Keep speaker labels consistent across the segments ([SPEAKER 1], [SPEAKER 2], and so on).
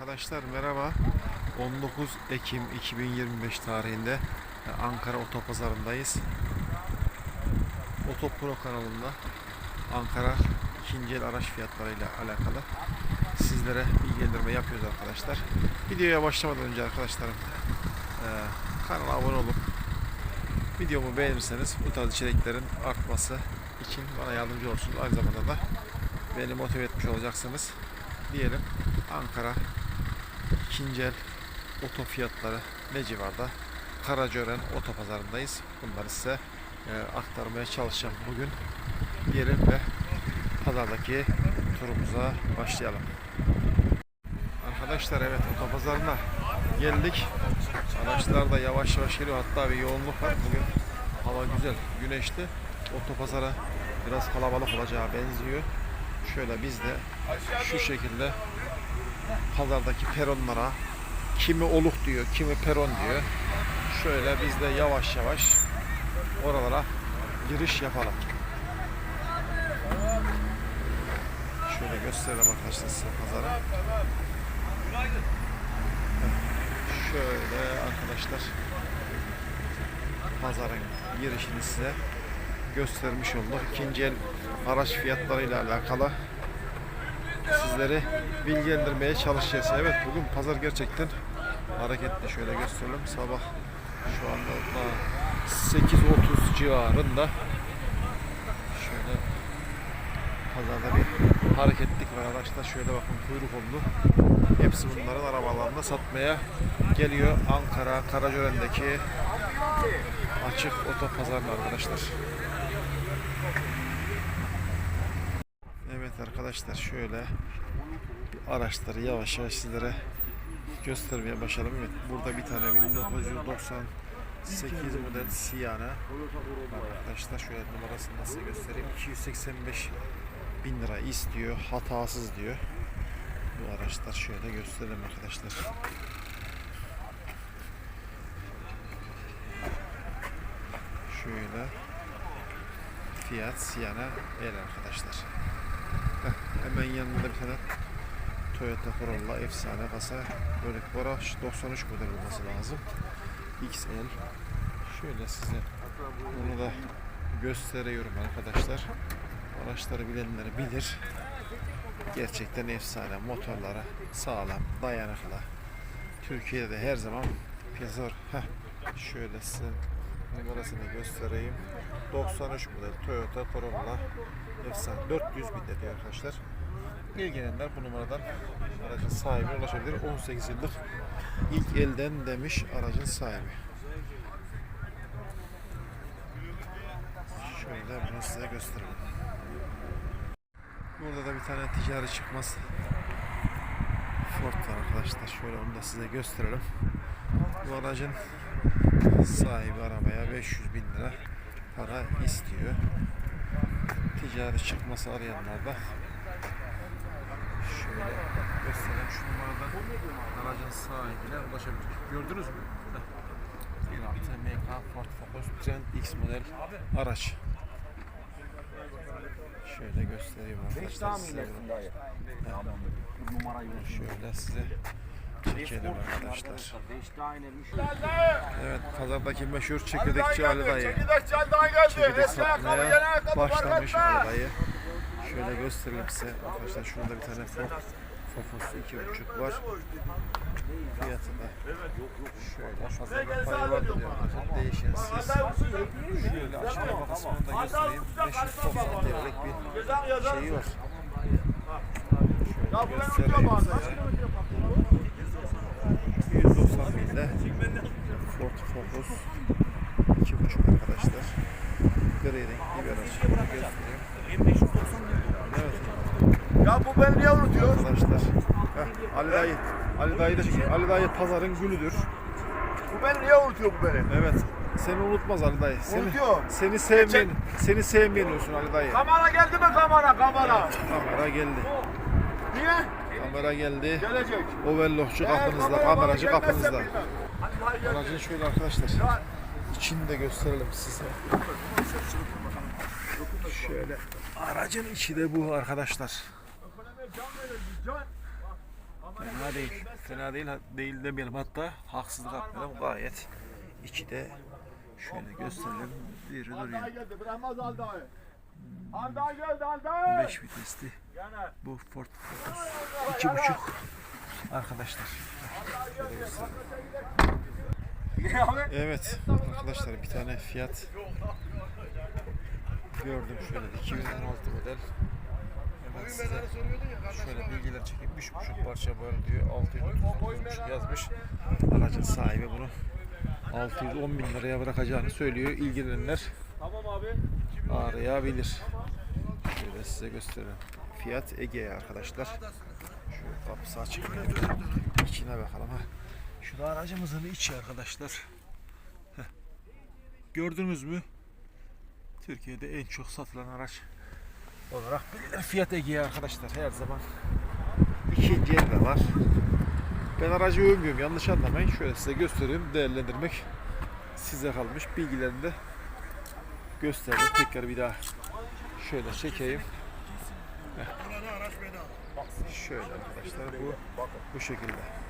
[SPEAKER 1] Arkadaşlar merhaba. 19 Ekim 2025 tarihinde Ankara Otopazarı'ndayız. Otopro kanalında Ankara ikinci el araç fiyatlarıyla alakalı sizlere bilgilendirme yapıyoruz arkadaşlar. Videoya başlamadan önce arkadaşlarım eee, kanala abone olup videomu beğenirseniz bu tarz içeriklerin artması için bana yardımcı olursunuz. Aynı zamanda da beni motive etmiş olacaksınız diyelim. Ankara ikinci el oto fiyatları ne civarda? Karacören otopazarındayız. Bunları size e, aktarmaya çalışacağım bugün. Diyelim ve pazardaki turumuza başlayalım. Arkadaşlar evet otopazarına geldik. Araçlar da yavaş yavaş geliyor. Hatta bir yoğunluk var. Bugün hava güzel, güneşli. Otopazara biraz kalabalık olacağı benziyor. Şöyle biz de şu şekilde pazardaki peronlara kimi oluk diyor, kimi peron diyor. Şöyle biz de yavaş yavaş oralara giriş yapalım. Şöyle gösterelim arkadaşlar size pazarı. Şöyle arkadaşlar pazarın girişini size göstermiş olduk. İkinci el araç fiyatlarıyla alakalı sizleri bilgilendirmeye çalışacağız. Evet bugün pazar gerçekten hareketli. Şöyle gösterelim. Sabah şu anda daha 8.30 civarında şöyle pazarda bir hareketlik var arkadaşlar. Şöyle bakın kuyruk oldu. Hepsi bunların arabalarında satmaya geliyor. Ankara Karacören'deki açık otopazarında arkadaşlar. Evet arkadaşlar şöyle araçları yavaş yavaş sizlere göstermeye başlayalım. Evet burada bir tane 1998 model var arkadaşlar. Şöyle numarasını nasıl göstereyim. 285 bin lira istiyor. Hatasız diyor. Bu araçlar şöyle gösterelim arkadaşlar. Şöyle Fiat Sienna el arkadaşlar. Hemen yanında bir tane Toyota Corolla efsane kasa. Böyle bu araç 93 model olması lazım. XL. Şöyle size bunu da gösteriyorum arkadaşlar. Araçları bilenleri bilir. Gerçekten efsane. Motorlara sağlam, dayanıklı. Türkiye'de de her zaman piyasa. Heh, şöyle size numarasını göstereyim. 93 model Toyota Corolla efsane 400 bin diyor arkadaşlar. İlgilenenler bu numaradan aracın sahibine ulaşabilir. 18 yıllık ilk elden demiş aracın sahibi. Şöyle bunu size göstereyim. Burada da bir tane ticari çıkmaz Ford var arkadaşlar. Şöyle onu da size gösterelim. Bu aracın sahibi arabaya 500 bin lira para istiyor. Ticari çıkması arayanlar da şöyle göstereyim şu numaradan aracın sahibine ulaşabilir. Gördünüz mü? Heh. 1.6 MK Ford Focus Trend X model araç. Şöyle göstereyim arkadaşlar size. Şöyle size çekelim arkadaşlar. Evet pazardaki meşhur çekirdekçi Ali dayı.
[SPEAKER 2] Çekirdekçi Ali dayı geldi.
[SPEAKER 1] Çekirdek satmaya başlamış dayı. Şöyle gösterelim size arkadaşlar. Şurada bir tane Ford Focus 2.5 var. Fiyatı da şöyle pazarda payı var diyor arkadaşlar. Değişensiz. Şöyle açıklama kısmında göstereyim. 590 TL'lik bir şeyi var. Şöyle göstereyim size. 190 binde Ford Focus 2.5 arkadaşlar. Gri renkli bir araç. Evet
[SPEAKER 2] Ya bu beni niye unutuyor?
[SPEAKER 1] arkadaşlar. Heh, Ali dayı. Ali dayı da çekiyor. Ali dayı pazarın gülüdür.
[SPEAKER 2] Bu beni niye unutuyor bu beni?
[SPEAKER 1] Evet. Seni unutmaz Ali dayı. Seni,
[SPEAKER 2] Unutuyor.
[SPEAKER 1] Seni sevmeyen, seni sevmeyen olsun Ali dayı.
[SPEAKER 2] Kamera geldi mi kamera kamera?
[SPEAKER 1] Kamera geldi.
[SPEAKER 2] Niye?
[SPEAKER 1] Kamera geldi.
[SPEAKER 2] Gelecek.
[SPEAKER 1] Overlockçu kapınızda,
[SPEAKER 2] Eğer kamera
[SPEAKER 1] kameracı kapınızda. Aracın şöyle arkadaşlar.
[SPEAKER 2] Ya,
[SPEAKER 1] İçini de gösterelim size. Şöyle aracın içi de bu arkadaşlar. Fena değil. Fena değil. Değil demeyelim. Hatta haksızlık etmeyelim. Gayet içi de şöyle gösterelim. Biri duruyor.
[SPEAKER 2] Alday geldi. Bırakmaz Alday. Alday geldi Alday.
[SPEAKER 1] 5 vitesli. Bu Ford Focus. 2.5 arkadaşlar. Şöyle göstereyim. Evet arkadaşlar bir tane fiyat gördüm şöyle 2016 model. Hemen size şöyle bilgiler çekeyim. 3.5 parça var diyor. 600 yazmış. Aracın sahibi bunu 610 bin liraya bırakacağını söylüyor. İlgilenenler arayabilir. Şöyle size göstereyim. Fiyat Ege'ye arkadaşlar. Şu kapısı açık. İçine bakalım ha. Şu da aracımızın içi arkadaşlar. Gördünüz mü? Türkiye'de en çok satılan araç olarak bilinir. Fiyat Ege'ye arkadaşlar her zaman. İkinci el de var. Ben aracı övmüyorum yanlış anlamayın. Şöyle size göstereyim. Değerlendirmek size kalmış. Bilgilerini de gösterdim. Tekrar bir daha şöyle çekeyim. Heh. Şöyle arkadaşlar bu bu şekilde.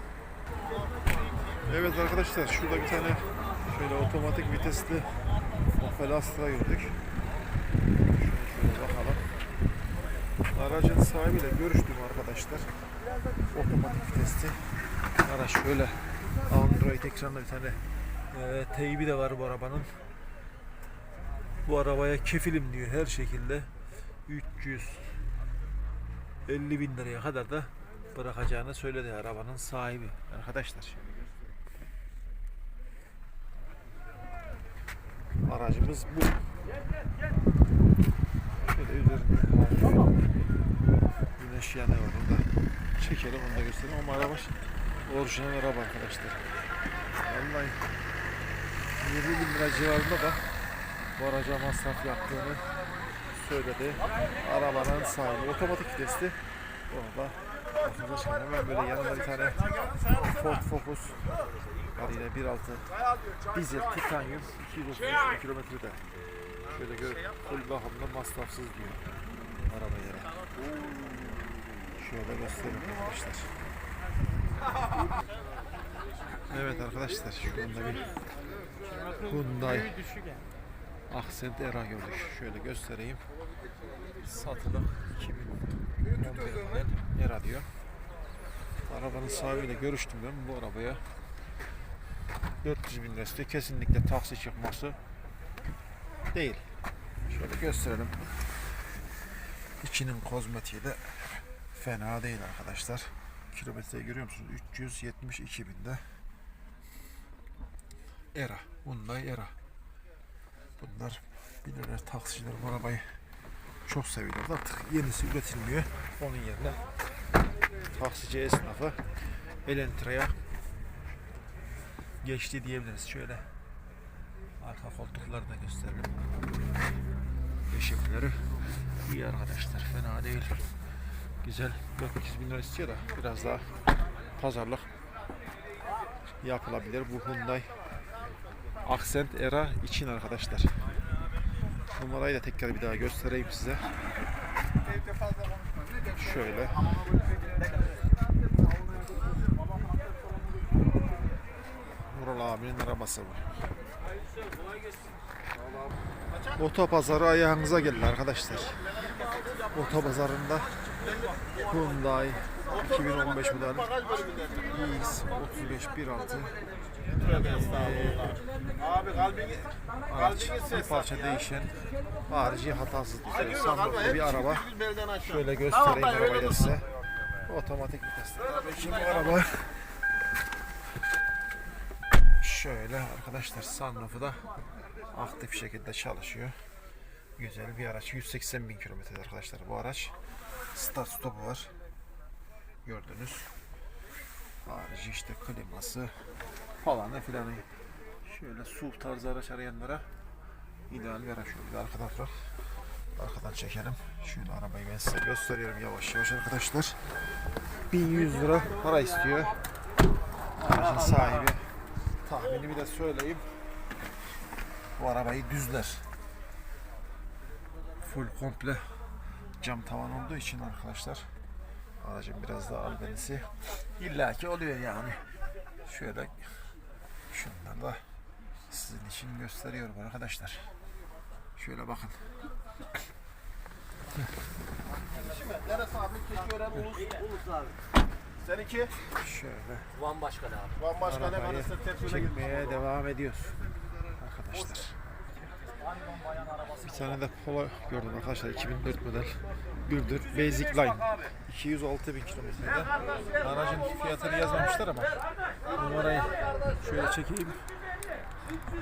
[SPEAKER 1] Evet arkadaşlar şurada bir tane şöyle otomatik vitesli Opel Astra gördük. Şöyle, şöyle bakalım. Aracın sahibiyle görüştüm arkadaşlar. Otomatik vitesli. Araç şöyle Android ekranda bir tane e, teybi de var bu arabanın. Bu arabaya kefilim diyor her şekilde. 350 bin liraya kadar da bırakacağını söyledi arabanın sahibi. Arkadaşlar Aracımız bu. Şöyle üzerinde güneş yanıyor orada. Çekelim onu da göstereyim ama araba orijinal araba arkadaşlar. Vallahi 20 bin lira civarında da bu araca masraf yaptığını söyledi. Arabanın sahibi otomatik vitesli. Orada çıkan hemen böyle yanında bir tane Ford Focus var yine 1.6 dizel titanyum 230 kilometrede. Şöyle gör full bakımda masrafsız diyor arabalara. Şöyle göstereyim arkadaşlar. Evet arkadaşlar şu anda bir Hyundai Accent Era gördük. Şöyle göstereyim. Satılık 2011 model Era diyor. Arabanın sahibiyle görüştüm ben bu arabaya. 400 bin lira istiyor. Kesinlikle taksi çıkması değil. Şöyle gösterelim. İçinin kozmetiği de fena değil arkadaşlar. Kilometreyi görüyor musunuz? 372 binde. Era. Hyundai Era. Bunlar bilirler taksiciler bu arabayı çok seviyorlar. Artık yenisi üretilmiyor. Onun yerine taksici esnafı Elentra'ya geçti diyebiliriz. Şöyle arka koltukları da gösterelim. Yeşimleri iyi arkadaşlar. Fena değil. Güzel. 400 bin lira istiyor da biraz daha pazarlık yapılabilir. Bu Hyundai Accent Era için arkadaşlar. Numarayı da tekrar bir daha göstereyim size. Şöyle. Mural abinin arabası bu. Otopazarı ayağınıza gelin arkadaşlar. Otopazarında Hyundai 2015 model X35 16 Tövbe estağfurullah.
[SPEAKER 2] Abi kalbini,
[SPEAKER 1] kalbini. Bir parça değişen harici hatasız düzey sandıklı bir araba. Şöyle göstereyim arabayı size. Otomatik vites. Şimdi araba şöyle arkadaşlar sunroof'u da aktif şekilde çalışıyor. Güzel bir araç. 180 bin kilometrede arkadaşlar bu araç. Start stopu var. Gördünüz. Harici işte kliması, falanı filanı. Şöyle SUV tarzı araç arayanlara ideal bir araç. Şöyle bir de arka tarafı arkadan çekelim. Şöyle arabayı ben size gösteriyorum yavaş yavaş arkadaşlar. 1100 lira para istiyor. Aracın sahibi. Tahminimi de söyleyeyim. Bu arabayı düzler. Full komple cam tavan olduğu için arkadaşlar Aracın biraz daha albenisi illaki oluyor yani. Şöyle şunları da sizin için gösteriyorum arkadaşlar. Şöyle bakın.
[SPEAKER 2] Neresi abi? Keçiören Ulus. Ulus abi. Seninki?
[SPEAKER 1] Şöyle
[SPEAKER 3] Van Başkanı abi.
[SPEAKER 2] Van Başkanı Tepsi'ne gitmiş.
[SPEAKER 1] çekmeye devam ediyoruz. Arkadaşlar. Bir tane de Polo gördüm arkadaşlar 2004 model. 1.4 Basic Line. 206 bin kilometrede. Aracın fiyatını yazmamışlar ama numarayı şöyle çekeyim.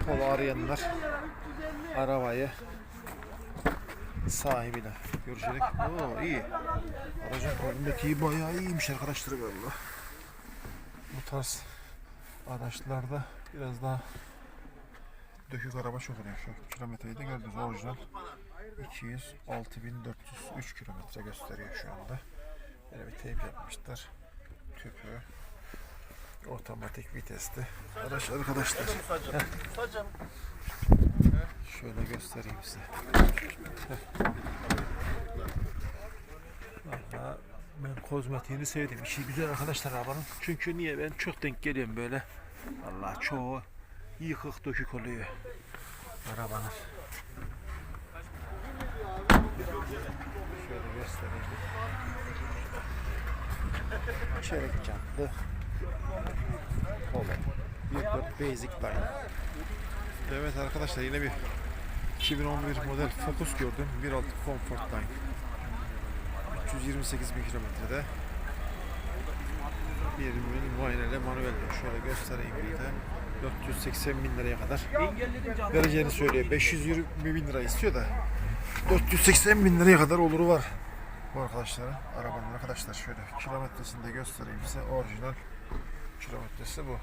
[SPEAKER 1] Polo arayanlar arabayı sahibiyle görüşerek Oo iyi. Aracın karbonetiği bayağı iyiymiş arkadaşlar galiba. Bu tarz araçlarda biraz daha dökük araba çok oluyor. Şu kilometreyi de gördünüz orijinal 206.403 kilometre gösteriyor şu anda. Böyle bir teyp yapmışlar. Tüpü otomatik vitesli araç arkadaşlar. Şöyle göstereyim size. Valla ben kozmetiğini sevdim. İşi güzel arkadaşlar arabanın. Çünkü niye ben çok denk geliyorum böyle. Allah çoğu yıkık dökük oluyor arabanın. Şöyle göstereyim. Çeyrek jantlı. Polo. 1.4 Basic Line. Evet arkadaşlar yine bir 2011 model Focus gördüm. 1.6 Comfort Line. 328 bin kilometrede. Bir mini muayenele manuel. Şöyle göstereyim bir de. 480 bin liraya kadar vereceğini söylüyor. 520 bin lira istiyor da 480 bin liraya kadar oluru var. Bu arkadaşların arabanın arkadaşlar şöyle kilometresini de göstereyim size. Orijinal kilometresi bu.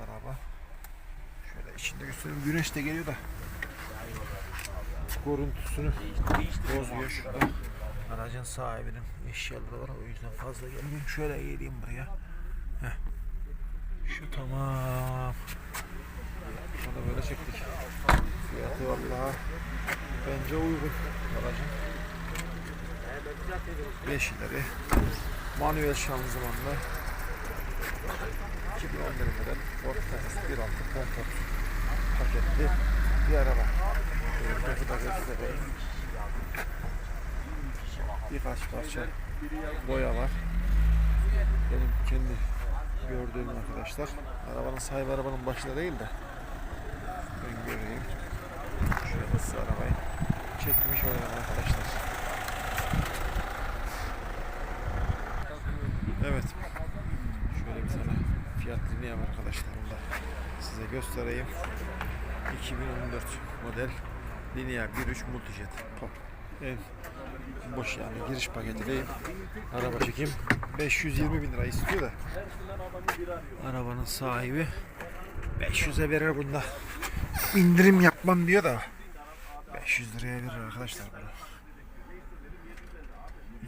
[SPEAKER 1] Araba. Şöyle içinde göstereyim. Güneş de geliyor da görüntüsünü bozmuyor şurada. Aracın sahibinin eşyaları var o yüzden fazla gelmiyor. Şöyle geleyim buraya. Heh. Şu tamam. Bunu böyle çektik. Fiyatı vallahi bence uygun aracın. 5 ileri. Manuel şanzımanlı. 2011 model Ford Taxi 1.6 kompakt paketli bir araba. Şöyle kapıda göstereyim. Birkaç parça boya var. Benim kendi gördüğüm arkadaşlar. Arabanın sahibi arabanın başında değil de ben göreyim. Şöyle size arabayı çekmiş olalım arkadaşlar. Evet. Şöyle bir tane fiyat lineye var arkadaşlar. Onu da size göstereyim. 2014 model Linea 1.3 Multijet Pop. En boş yani giriş paketi değil. Araba çekeyim. 520 bin lira istiyor da. Arabanın sahibi 500'e verir bunda. İndirim yapmam diyor da. 500 liraya verir arkadaşlar bunu.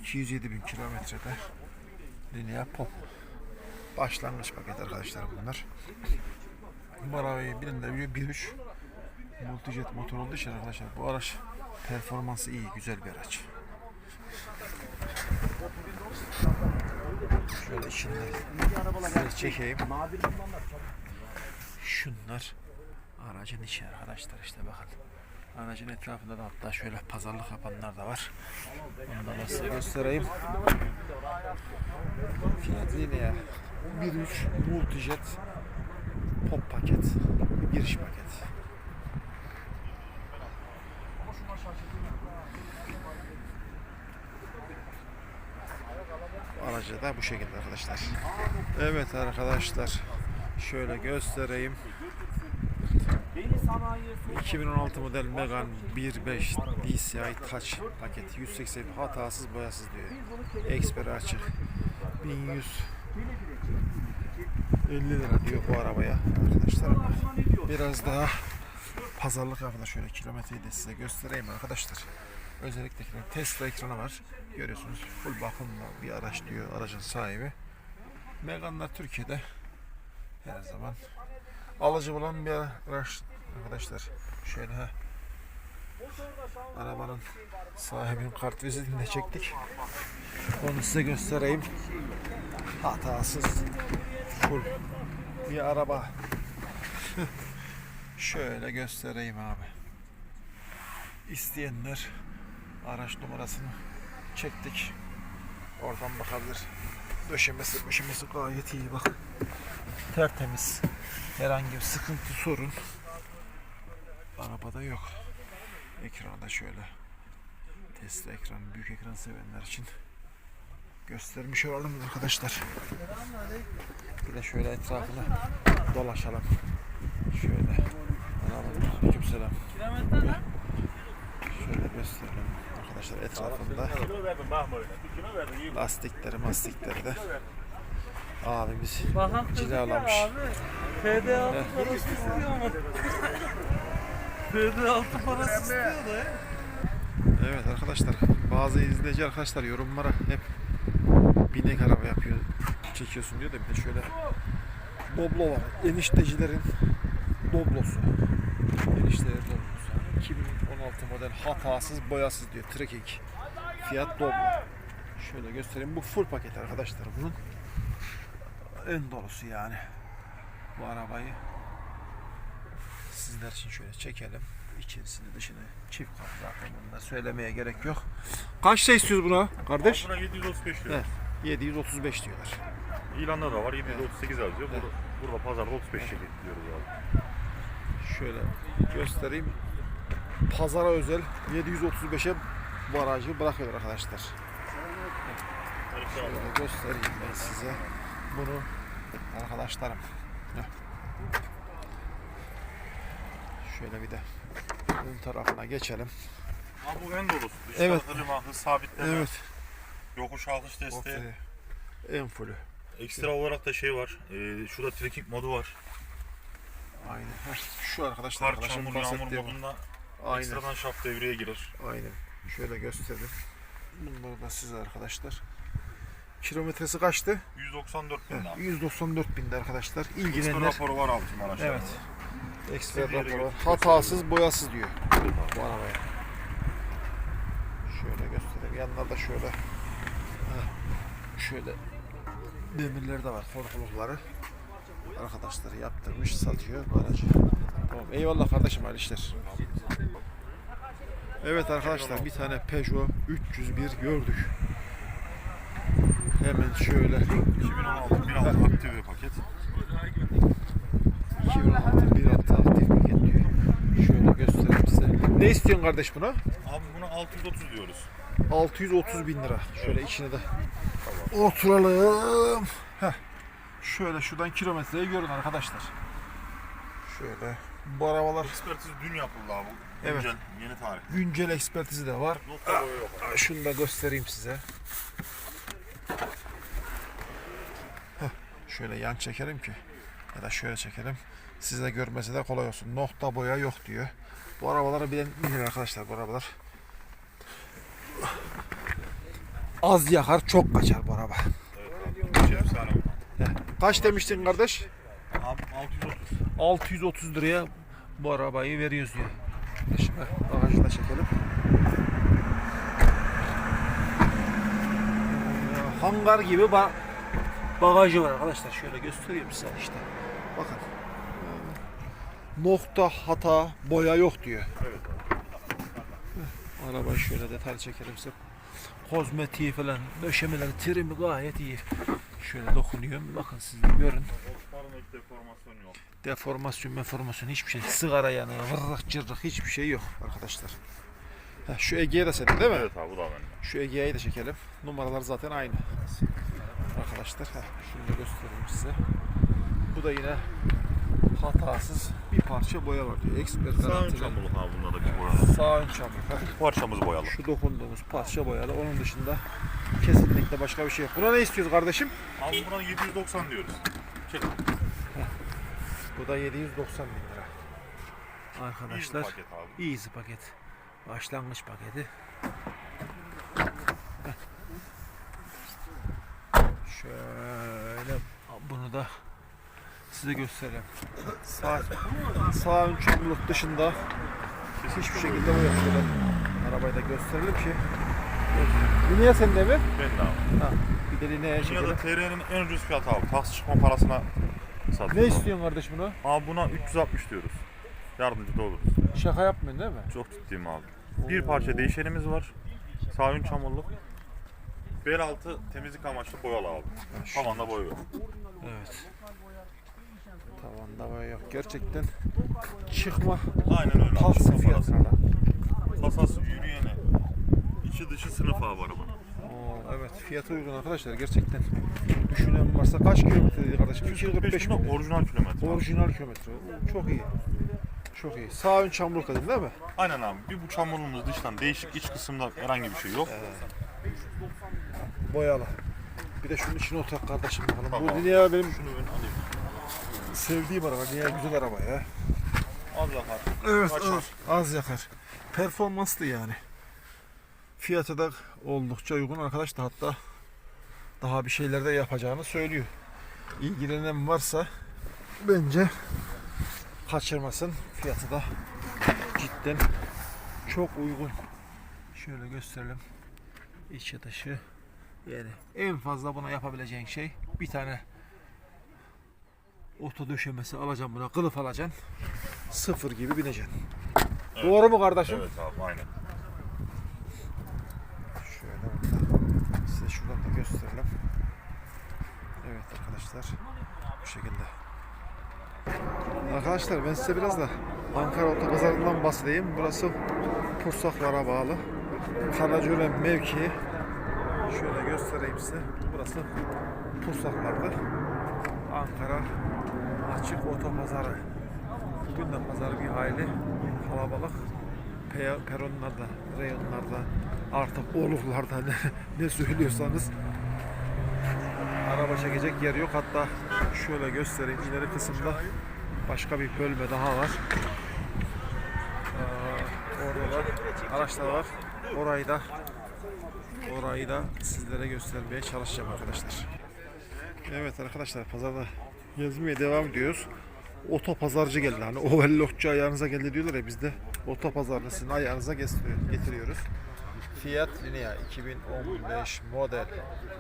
[SPEAKER 1] 207 bin kilometrede Linea Pop. Başlangıç paket arkadaşlar bunlar. Bilenler biliyor 1.3 Multijet motor olduğu için arkadaşlar bu araç performansı iyi, güzel bir araç. Şöyle içinde size çekeyim. Şunlar aracın içi arkadaşlar işte bakın. Aracın etrafında da hatta şöyle pazarlık yapanlar da var. Onları da size göstereyim. Fiyat Linea 1.3 Multijet Pop paket. Giriş paket. Aracı da bu şekilde arkadaşlar. Evet arkadaşlar. Şöyle göstereyim. 2016 model Megane 1.5 DCI Touch paket 180 hatasız boyasız diyor. Eksper açık. 1150 lira diyor bu arabaya arkadaşlar. Biraz daha pazarlık yapın şöyle kilometreyi de size göstereyim arkadaşlar. Özellikle Tesla ekranı var. Görüyorsunuz full bakımlı bir araç diyor aracın sahibi. Megane'lar Türkiye'de her zaman alıcı olan bir araç arkadaşlar. Şöyle ha. Arabanın sahibinin kart vizitini de çektik. Onu size göstereyim. Hatasız. Full. Bir araba. Şöyle göstereyim abi. İsteyenler araç numarasını çektik. Oradan bakabilir. Döşemesi, döşemesi gayet iyi bak. Tertemiz. Herhangi bir sıkıntı, sorun arabada yok. Ekranda şöyle Tesla ekranı, büyük ekran sevenler için göstermiş olalım arkadaşlar. De şöyle etrafına dolaşalım. Şöyle. Aleykümselam. Şöyle gösterelim arkadaşlar etrafında lastikleri mastikleri de abimiz cilalamış.
[SPEAKER 3] abi. PD6 parası istiyor mu? PD6 parası istiyor da.
[SPEAKER 1] Evet arkadaşlar bazı izleyici arkadaşlar yorumlara hep binek araba yapıyor çekiyorsun diyor da bir de şöyle Doblo var. Eniştecilerin Doblosu. Eniştelerin Doblosu. 2016 model hatasız boyasız diyor. Trekking. Fiyat Doblo. Şöyle göstereyim. Bu full paket arkadaşlar bunun. En dolusu yani. Bu arabayı sizler için şöyle çekelim. İçerisini dışını çift kat zaten bunlar söylemeye gerek yok. Kaçta istiyoruz buna kardeş?
[SPEAKER 2] Buna 735 lira.
[SPEAKER 1] Evet. 735 diyorlar.
[SPEAKER 2] İlanda da var 738 yazıyor. Burada, burada pazarda 35 şekil diyoruz abi.
[SPEAKER 1] Şöyle göstereyim. Pazara özel 735'e bu aracı bırakıyorlar arkadaşlar. Şöyle göstereyim ben size. Bunu arkadaşlarım. Heh. Şöyle bir de ön tarafına geçelim.
[SPEAKER 2] Abi bu en dolusu. Dış
[SPEAKER 1] Evet.
[SPEAKER 2] sabitleme,
[SPEAKER 1] Evet.
[SPEAKER 2] Yokuş alkış desteği.
[SPEAKER 1] Okey. En fullü.
[SPEAKER 2] Ekstra olarak da şey var. E, şurada trekking modu var.
[SPEAKER 1] Aynen. Heh, Şu arkadaşlar
[SPEAKER 2] Kar, çamur, yağmur modunda
[SPEAKER 1] Aynen.
[SPEAKER 2] ekstradan şaft devreye girer.
[SPEAKER 1] Aynen. Şöyle göstereyim. Bunları da size arkadaşlar. Kilometresi kaçtı?
[SPEAKER 2] 194 bin lira.
[SPEAKER 1] 194 binde arkadaşlar.
[SPEAKER 2] Ekstra
[SPEAKER 1] İlgilenenler.
[SPEAKER 2] raporu var tüm araçlarda.
[SPEAKER 1] Evet. Ekstra raporu var. Hatasız boyasız diyor bu arabaya. Şöyle göstereyim. Yanlarda şöyle. Şöyle demirleri de var. Korkulukları. Arkadaşları yaptırmış satıyor aracı. Tamam. Eyvallah kardeşim hayırlı işler. Evet arkadaşlar bir tane Peugeot 301 gördük. Hemen şöyle
[SPEAKER 2] 2016 1.6 aktif bir paket.
[SPEAKER 1] 2016 bir hatta aktif paket diyor. Şöyle göstereyim size. Ne istiyorsun kardeş buna?
[SPEAKER 2] Abi buna 630 diyoruz.
[SPEAKER 1] 630 bin lira. Şöyle içine de oturalım. Heh. Şöyle şuradan kilometreyi görün arkadaşlar. Şöyle bu arabalar
[SPEAKER 2] Ekspertiz dün yapıldı abi.
[SPEAKER 1] Evet.
[SPEAKER 2] Güncel, yeni tarih.
[SPEAKER 1] güncel ekspertizi de var.
[SPEAKER 2] Nokta boyu yok.
[SPEAKER 1] Şunu da göstereyim size. Heh, Şöyle yan çekelim ki ya da şöyle çekelim. Size görmesi de kolay olsun. Nokta boya yok diyor. Bu arabaları bilen bilir arkadaşlar bu arabalar. Az yakar çok kaçar bu araba. Kaç demiştin kardeş?
[SPEAKER 2] Abi 630.
[SPEAKER 1] 630 liraya bu arabayı veriyoruz diyor. Şimdi bagajı da çekelim. Hangar gibi ba- bagajı var arkadaşlar. Şöyle göstereyim size işte. Bakın. Nokta hata boya yok diyor.
[SPEAKER 2] Evet abi.
[SPEAKER 1] Arabayı şöyle detay çekelim size. Kozmetiği falan, döşemeleri, trimi gayet iyi. Şöyle dokunuyorum. Bakın siz de görün.
[SPEAKER 2] Deformasyon yok.
[SPEAKER 1] deformasyon meformasyon hiçbir şey sigara yanığı vırrık cırrık hiçbir şey yok arkadaşlar. Heh, şu Ege'ye de senin değil mi?
[SPEAKER 2] Evet abi bu da benim.
[SPEAKER 1] Şu Ege'yi de çekelim. Numaralar zaten aynı. Arkadaşlar heh, şunu da göstereyim size. Bu da yine hatasız bir parça boya var diyor. Expert
[SPEAKER 2] Sağ ön
[SPEAKER 1] garantili.
[SPEAKER 2] çamurluk abi bunda da bir boyalı.
[SPEAKER 1] Sağ ön çamur. Heh,
[SPEAKER 2] Parçamız boyalı.
[SPEAKER 1] Şu dokunduğumuz parça boyalı. Onun dışında kesinlikle başka bir şey yok. Buna ne istiyoruz kardeşim?
[SPEAKER 2] Abi buna 790 diyoruz. Çek.
[SPEAKER 1] Bu da 790 bin lira. Arkadaşlar.
[SPEAKER 2] Paket abi.
[SPEAKER 1] Easy paket. Başlangıç paketi. Şöyle bunu da size göstereyim. Sağ, sağ ön çamurluk dışında Hiçbir şekilde yok. Şöyle arabayı da gösterelim ki. Linea sende mi?
[SPEAKER 2] Ben de abi.
[SPEAKER 1] Ha. Bir de Linea'ya
[SPEAKER 2] Dünyada
[SPEAKER 1] çekelim.
[SPEAKER 2] TR'nin en ucuz fiyatı abi. Taksi çıkma parasına satıyoruz.
[SPEAKER 1] Ne istiyorsun kardeş bunu?
[SPEAKER 2] Abi buna 360 diyoruz. Yardımcı da oluruz.
[SPEAKER 1] Şaka yapmıyorsun değil mi?
[SPEAKER 2] Çok ciddiyim abi. Bir parça değişenimiz var. Sağ ön çamurluk. Bel altı temizlik amaçlı boyalı abi. Tavanda boya yok.
[SPEAKER 1] Evet. Tavanda boya yok. Gerçekten çıkma
[SPEAKER 2] Aynen öyle.
[SPEAKER 1] Kalsın
[SPEAKER 2] Çıkma parası. Kasası yürüyene. İçi dışı sınıf abi araba.
[SPEAKER 1] Evet fiyatı uygun arkadaşlar gerçekten. Düşünen varsa kaç kilometre dedi kardeşim? 245 mi?
[SPEAKER 2] orijinal kilometre.
[SPEAKER 1] Orijinal kilometre. Çok iyi. Çok iyi. Sağ ön çamurluk dedin değil mi?
[SPEAKER 2] Aynen abi. Bir bu çamurluğumuz dıştan değişik iç kısımda herhangi bir şey yok.
[SPEAKER 1] Boyalı. Bir de şunun içine otur kardeşim bakalım. Bu
[SPEAKER 2] Tamam.
[SPEAKER 1] Linea benim
[SPEAKER 2] Şunu ben alayım.
[SPEAKER 1] Sevdiğim araba. Linea güzel araba ya.
[SPEAKER 2] Az yakar.
[SPEAKER 1] Evet az, az yakar. Performanslı yani. Fiyatı da oldukça uygun arkadaş da hatta daha bir şeyler de yapacağını söylüyor. İlgilenen varsa bence kaçırmasın. Fiyatı da cidden çok uygun. Şöyle gösterelim. İçi dışı. Yani en fazla buna yapabileceğin şey bir tane oto döşemesi alacaksın buna kılıf alacaksın. Sıfır gibi bineceksin.
[SPEAKER 2] Evet.
[SPEAKER 1] Doğru mu kardeşim?
[SPEAKER 2] Evet abi aynen.
[SPEAKER 1] Şöyle burada size şuradan da gösterelim. Evet arkadaşlar bu şekilde. Arkadaşlar ben size biraz da Ankara Otopazarı'ndan bahsedeyim. Burası Pursaklar'a bağlı. Karacören mevkii. Şöyle göstereyim size. Burası Pursaklar'da. Ankara Açık Otopazarı. Bugün de pazar bir hayli kalabalık. Pe- peronlarda, reyonlarda, artık oluklarda ne, ne söylüyorsanız araba çekecek yer yok. Hatta şöyle göstereyim ileri kısımda başka bir bölme daha var. Ee, orada da araçlar var. Orayı da orayı da sizlere göstermeye çalışacağım arkadaşlar. Evet arkadaşlar pazarda gezmeye devam ediyoruz. Oto pazarcı geldi hani overlockçu ayağınıza geldi diyorlar ya biz de oto pazarını sizin ayağınıza getiriyor- getiriyoruz. Fiat Linea 2015 model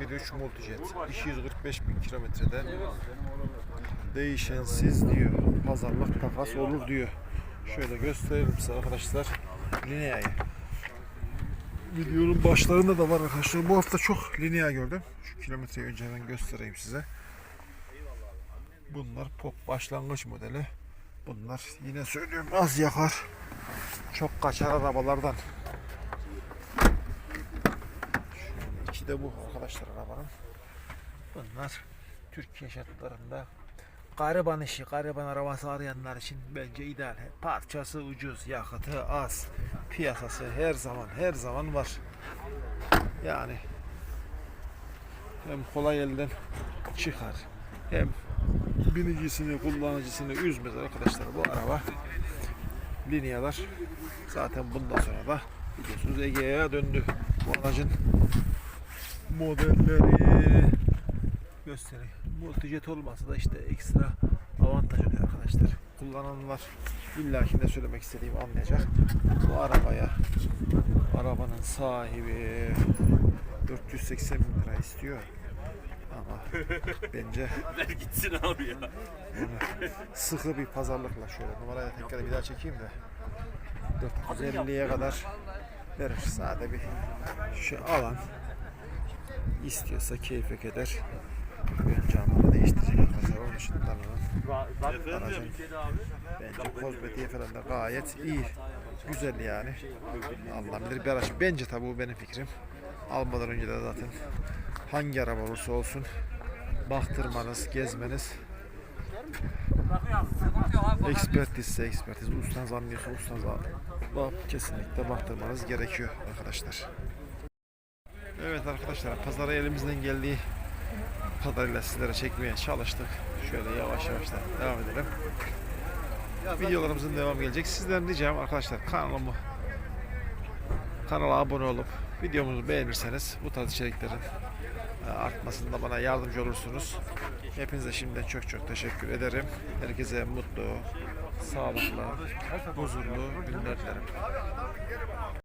[SPEAKER 1] 1.3 Multijet 245 bin kilometrede değişensiz diyor. Pazarlık takas olur diyor. Şöyle gösterelim size arkadaşlar Linea'yı. Videonun başlarında da var arkadaşlar. Bu hafta çok Linea gördüm. Şu kilometreyi önce hemen göstereyim size. Bunlar pop başlangıç modeli. Bunlar yine söylüyorum az yakar. Çok kaçar arabalardan. Şöyle de bu arkadaşlar arabanın. Bunlar Türkiye şartlarında gariban işi, gariban arabası arayanlar için bence ideal. Parçası ucuz, yakıtı az. Piyasası her zaman her zaman var. Yani hem kolay elden çıkar hem binicisini, kullanıcısını üzmez arkadaşlar bu araba. Linyalar zaten bundan sonra da biliyorsunuz Ege'ye döndü. Bu aracın modelleri göstereyim. Multijet olmasa da işte ekstra avantaj oluyor arkadaşlar. Kullananlar illaki ne söylemek istediğimi anlayacak. Bu arabaya arabanın sahibi 480 bin lira istiyor. Bence
[SPEAKER 3] Ver gitsin abi ya.
[SPEAKER 1] sıkı bir pazarlıkla şöyle numarayı da tekrar bir daha çekeyim de 450'ye kadar verir. Sade bir şey alan istiyorsa keyfe keder. Ön camını değiştirecek arkadaşlar. Onun için tanınan aracın bence kozmetiği falan da gayet iyi. Güzel yani. Alınabilir bir araç. Bence tabi bu benim fikrim. Almadan önce de zaten hangi araba olursa olsun baktırmanız, gezmeniz ekspertizse ekspertiz, ustanız anlıyorsa ustanız al- kesinlikle baktırmanız gerekiyor arkadaşlar. Evet arkadaşlar pazara elimizden geldiği kadarıyla sizlere çekmeye çalıştık. Şöyle yavaş yavaş da devam edelim. Videolarımızın devamı gelecek. Sizden ricam arkadaşlar kanalımı kanala abone olup videomuzu beğenirseniz bu tarz içeriklerin artmasında bana yardımcı olursunuz. Hepinize şimdiden çok çok teşekkür ederim. Herkese mutlu, sağlıklı, huzurlu günler dilerim.